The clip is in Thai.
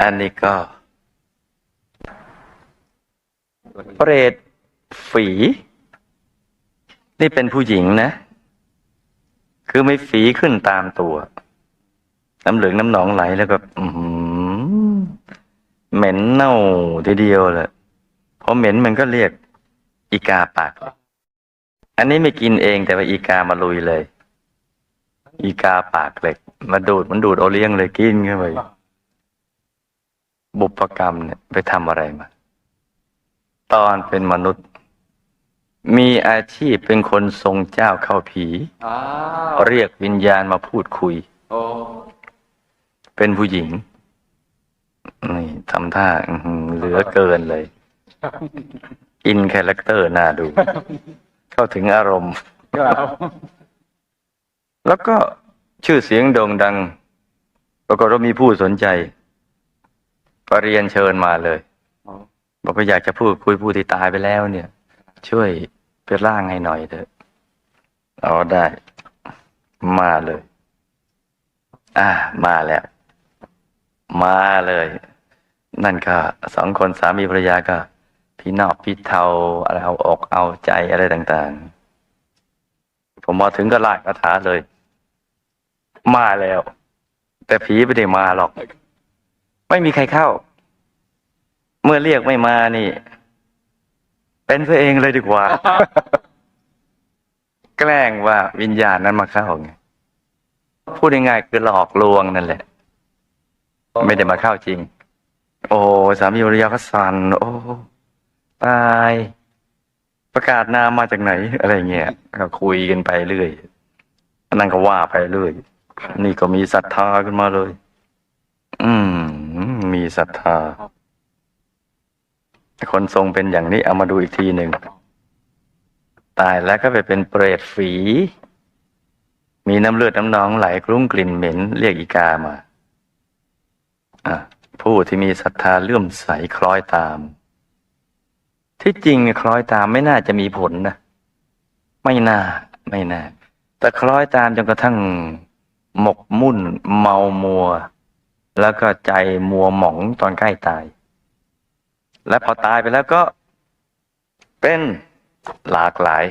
อันนี้ก็ เปรตฝี นี่เป็นผู้หญิงนะ คือไม่ฝีขึ้นตามตัว น้ำเหลืองน้ำหนองไหลแล้วก็เหม็นเน่าทีเดียวเลยพอเหม็นมันก็เรียกอีกาปาก อันนี้ไม่กินเองแต่ว่าอีกามาลุยเลย อีกาปากเหล็ก มาดูดมันดูดโอเลี้ยงเลยกินเข้าไป บุพกรรมเนี่ยไปทำอะไรมา ตอนเป็นมนุษย์ มีอาชีพเป็นคนทรงเจ้าเข้าผีอ้าวเรียกวิญญาณมาพูดคุยโอ้เป็นผู้หญิง นี่ทำท่าอื้อหือเหลือเกินเลย อินคาแรคเตอร์น่าดู เข้าถึงอารมณ์ครับแล้วก็ชื่อเสียงโด่งดัง ปรากฏว่ามีผู้สนใจ ก็เรียนเชิญมาเลยอ๋อบอกว่าอยากจะพูดคุยผู้ที่ตายไปแล้วเนี่ย ช่วยไปร่างให้หน่อยเถอะเอาได้ มาเลย อ่า มาแล้ว มาเลย นั่นก็สองคนสามีภรรยาก็ พี่นอกพี่เทาอะไรเอาอกเอาใจอะไรต่าง ๆ ผมมาถึงก็ลากคาถาเลย มาแล้ว แต่ผีไม่ได้มาหรอก ไม่มีใครเข้า เมื่อเรียกไม่มานี่ เป็นตัวเองเลยดีกว่า แกล้งว่าวิญญาณนั้นมาเข้าไงพูดง่ายๆคือหลอกลวงนั่นแหละ ไม่ได้มาเข้าจริง โอ้สามีภรรยาก็สั่นโอ้ตายประกาศนามมาจากไหน อะไรเงี้ยก็คุยกันไปเรื่อยนั่นก็ว่าไปเรื่อย นี่ก็มีศรัทธาขึ้นมาเลย อืม มีศรัทธา คนทรงเป็นอย่างนี้เอามาดูอีกทีหนึ่ง ตายแล้วก็ไปเป็นเปรตฝี มีน้ำเลือดน้ำหนองไหลคลุ้งกลิ่นเหม็น เรียกอีกามาผู้ที่มีศรัทธาเลื่อมใสคล้อยตาม ที่จริงคล้อยตามไม่น่าจะมีผลนะ ไม่น่า ไม่น่า แต่คล้อยตามจนกระทั่งหมกมุ่นเมามัว แล้วก็ใจมัวหมองตอนใกล้ตาย และพอตายไปแล้วก็เป็นหลากหลาย